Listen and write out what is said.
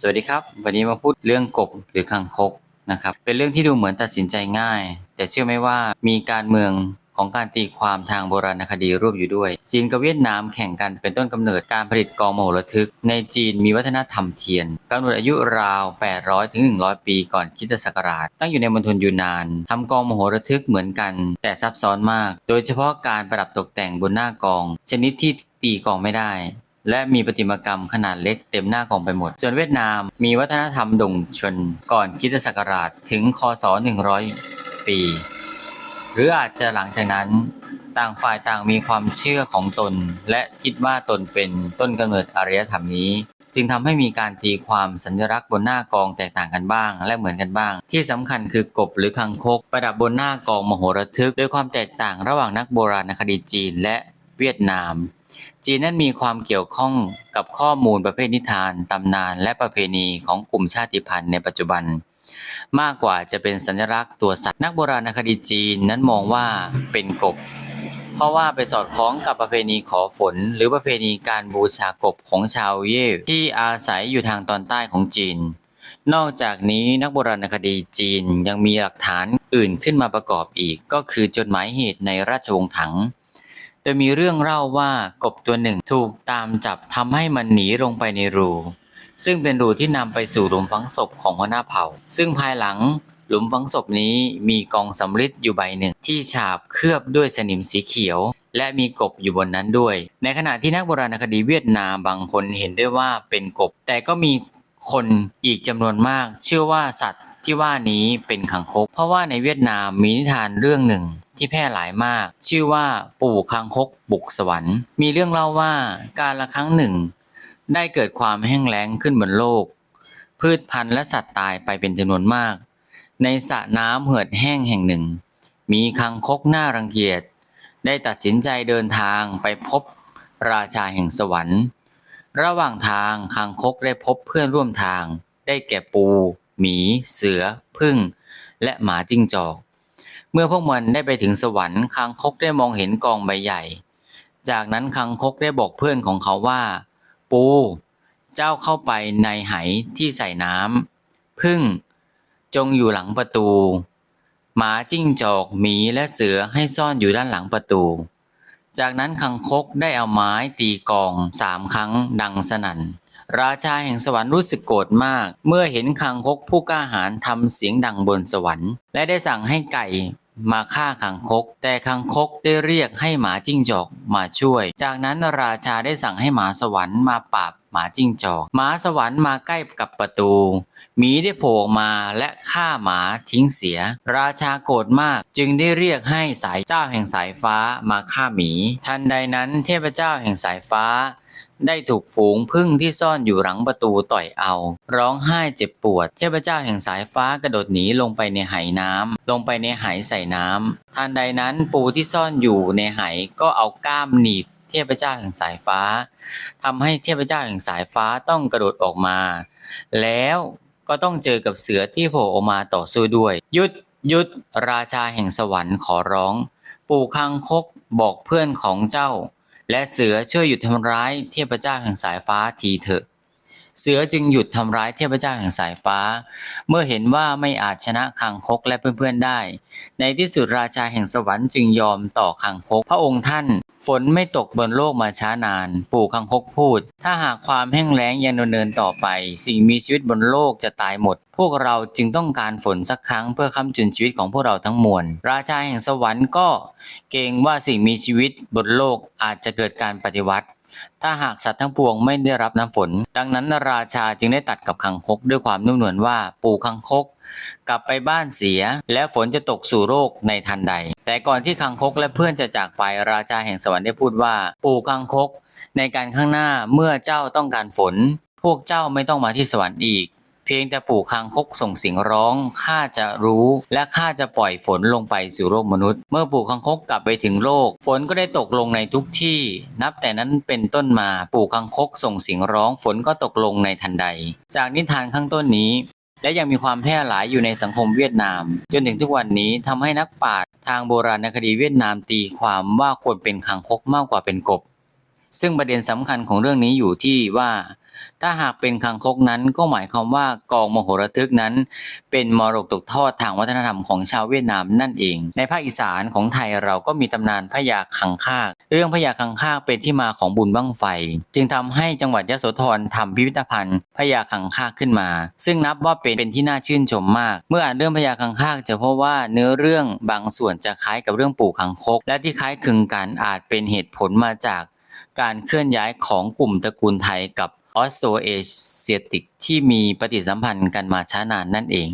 สวัสดีครับ วันนี้มาพูดเรื่องกบหรือคังคกนะครับเป็นเรื่องที่ดูเหมือนตัดสินใจง่าย แต่เชื่อไหมว่ามีการเมืองของการตีความทางโบราณคดีร่วมอยู่ด้วย จีนกับเวียดนามแข่งกันเป็นต้นกำเนิดการผลิตกองโมโหระทึก ในจีนมีวัฒนธรรมเทียนกำหนดอายุราว 800 ถึง 100 ปีก่อนคริสตศักราช ตั้งอยู่ในมณฑลยูนานทำกองโมโหระทึกเหมือนกัน แต่ซับซ้อนมาก โดยเฉพาะการประดับตกแต่งบนหน้ากอง ชนิดที่ตีกองไม่ได้ และมีประติมากรรมขนาดเล็กเต็มหน้ากองไปหมด ส่วนเวียดนามมีวัฒนธรรมดงชน ก่อนคิตศักราชถึงคศ 100 ปี หรืออาจจะหลังจากนั้น ต่างฝ่ายต่างมีความเชื่อของตน และคิดว่าตนเป็นต้นกำเนิดอารยธรรมนี้จึงทำให้มีการตีความสัญลักษณ์บนหน้ากองแตกต่างกันบ้าง และเหมือนกันบ้าง ที่สำคัญคือกบหรือคังคก ประดับบนหน้ากองมโหระทึกด้วยความแตกต่างระหว่างนักโบราณคดีจีนและเวียดนาม จีนนั้นมีความเกี่ยวข้องกับข้อมูลประเภทนิทาน ตำนาน และประเพณีของกลุ่มชาติพันธุ์ในปัจจุบัน มากกว่าจะเป็นสัญลักษณ์ตัวสัตว์นักโบราณคดีจีนนั้นมองว่าเป็นกบ เพราะว่าไปสอดคล้องกับประเพณีขอฝน หรือประเพณีการบูชากบของชาวเย่ที่อาศัยอยู่ทางตอนใต้ของจีน นอกจากนี้นักโบราณคดีจีนยังมีหลักฐานอื่นขึ้นมาประกอบอีก ก็คือจดหมายเหตุในราชวงศ์ถัง โดยมีเรื่องเล่าว่ากบตัวหนึ่งถูกตามจับทำให้มันหนีลงไปในรู ซึ่งเป็นรูที่นำไปสู่หลุมฝังศพของหัวหน้าเผ่า ซึ่งภายหลังหลุมฝังศพนี้มีกองสำริดอยู่ใบหนึ่ง ที่ฉาบเคลือบด้วยสนิมสีเขียว และมีกบอยู่บนนั้นด้วย ในขณะที่นักโบราณคดีเวียดนามบางคนเห็นด้วยว่าเป็นกบ แต่ก็มีคนอีกจำนวนมาก เชื่อว่าสัตว์ที่ว่านี้เป็นขังคก เพราะว่าในเวียดนามมีนิทานเรื่องหนึ่ง ที่แพร่หลายมาก ชื่อว่าปู่คังคกบุกสวรรค์ มีเรื่องเล่าว่าการละครั้งหนึ่ง ได้เกิดความแห้งแล้งขึ้นบนโลก พืชพันธุ์และสัตว์ตายไปเป็นจำนวนมาก ในสระน้ำเหือดแห้งแห่งหนึ่ง มีคังคกหน้ารังเกียจได้ตัดสินใจเดินทางไปพบราชาแห่งสวรรค์ ระหว่างทางคังคกได้พบเพื่อนร่วมทาง ได้แก่ปู หมี เสือ พึ่ง และหมาจิ้งจอก เมื่อพวกมันได้ไปถึงสวรรค์คังคกได้มองเห็นกองใบใหญ่ จากนั้นคังคกได้บอกเพื่อนของเขาว่า ปู เจ้าเข้าไปในไหที่ใส่น้ำพึ่ง จงอยู่หลังประตู หมาจิ้งจอกหมีและเสือให้ซ่อนอยู่ด้านหลังประตู จากนั้นคังคกได้เอาไม้ตีกองสามครั้งดังสนั่นราชาแห่งสวรรค์รู้สึกโกรธมาก เมื่อเห็นคังคกผู้กล้าหาญทำเสียงดังบนสวรรค์ และได้สั่งให้ไก่ มาฆ่าคังคก แต่คังคกได้เรียกให้หมาจิ้งจอกมาช่วย จากนั้นราชาได้สั่งให้หมาสวรรค์มาปราบหมาจิ้งจอก หมาสวรรค์มาใกล้กับประตูหมีได้โผล่มาและฆ่าหมาทิ้งเสีย ราชาโกรธมากจึงได้เรียกให้สายเจ้าแห่งสายฟ้ามาฆ่าหมี ทันใดนั้นเทพเจ้าแห่งสายฟ้า ได้ถูกฝูงพึ่งที่ซ่อนอยู่หลังประตูต่อยเอา ร้องไห้เจ็บปวด เทพเจ้าแห่งสายฟ้ากระโดดหนีลงไปในไหน้ำลงไปในไหใส่น้ำทันใดนั้นปูที่ซ่อนอยู่ในไหก็เอาก้ามหนีบเทพเจ้าแห่งสายฟ้าทำให้เทพเจ้าแห่งสายฟ้าต้องกระโดดออกมา แล้วก็ต้องเจอกับเสือที่โผล่ออกมาต่อสู้ด้วย ยุดยุดราชาแห่งสวรรค์ขอร้อง ปู่คังคกบอกเพื่อนของเจ้า และเสือช่วยหยุดทำร้ายเทพเจ้าแห่งสายฟ้าทีเถอะ เสือจึงหยุดทำร้ายเทพเจ้าแห่งสายฟ้า เมื่อเห็นว่าไม่อาจชนะคังคกและเพื่อนๆได้ ในที่สุดราชาแห่งสวรรค์จึงยอมต่อคังคก พระองค์ท่าน ฝนไม่ตกบนโลกมาช้านาน ปู่คังคกพูด ถ้าหากความแห้งแล้งยังดำเนินต่อไป สิ่งมีชีวิตบนโลกจะตายหมด พวกเราจึงต้องการฝนสักครั้งเพื่อค้ำจุนชีวิตของพวกเราทั้งมวล ราชาแห่งสวรรค์ก็ เกรงว่าสิ่งมีชีวิตบนโลกอาจจะเกิดการปฏิวัติ ถ้าหากสัตว์ทั้งปวงไม่ได้รับน้ำฝน ดังนั้นราชาจึงได้ตัดกับคังคกด้วยความนุ่มนวลว่าปู่คังคก กลับไปบ้านเสีย และฝนจะตกสู่โรคในทันใด แต่ก่อนที่คังคกและเพื่อนจะจากไปราชาแห่งสวรรค์ได้พูดว่า ปู่คังคก ในการข้างหน้าเมื่อเจ้าต้องการฝน พวกเจ้าไม่ต้องมาที่สวรรค์อีก พียงแต่ปู่คังคกส่งเสียงร้องข้าจะรู้และข้าจะปล่อยฝนลงไปสู่โลกมนุษย์ เมื่อปู่คังคกกลับไปถึงโลก ฝนก็ได้ตกลงในทุกที่ นับแต่นั้นเป็นต้นมาปู่คังคกส่งเสียงร้อง ฝนก็ตกลงในทันใด จากนิทานข้างต้นนี้และยังมีความแพร่หลายอยู่ในสังคมเวียดนาม จนถึงทุกวันนี้ทำให้นักปราชญ์ทางโบราณคดีเวียดนามตีความว่าควรเป็นคังคกมากกว่าเป็นกบ ซึ่งประเด็นสำคัญของเรื่องนี้อยู่ที่ว่า ถ้าหากเป็นคังคกนั้นก็หมายความว่ากองมโหระทึกนั้น เป็นมรดกตกทอดทางวัฒนธรรมของชาวเวียดนามนั่นเอง ในภาคอีสานของไทยเราก็มีตำนานพญาคังคาก เรื่องพญาคังคากเป็นที่มาของบุญบั้งไฟ จึงทำให้จังหวัดยโสธรทำพิพิธภัณฑ์พญาคังคากขึ้นมา ซึ่งนับว่าเป็นเป็นที่น่าชื่นชมมาก เมื่ออ่านเรื่องพญาคังคากจะพบว่าเนื้อเรื่องบางส่วนจะคล้ายกับเรื่องปู่คังคก และที่คล้ายคลึงกันอาจเป็นเหตุผลมาจาก การเคลื่อนย้ายของกลุ่มตระกูลไทยกับออสโตเอเชียติกที่มีปฏิสัมพันธ์กันมาช้านานนั่นเอง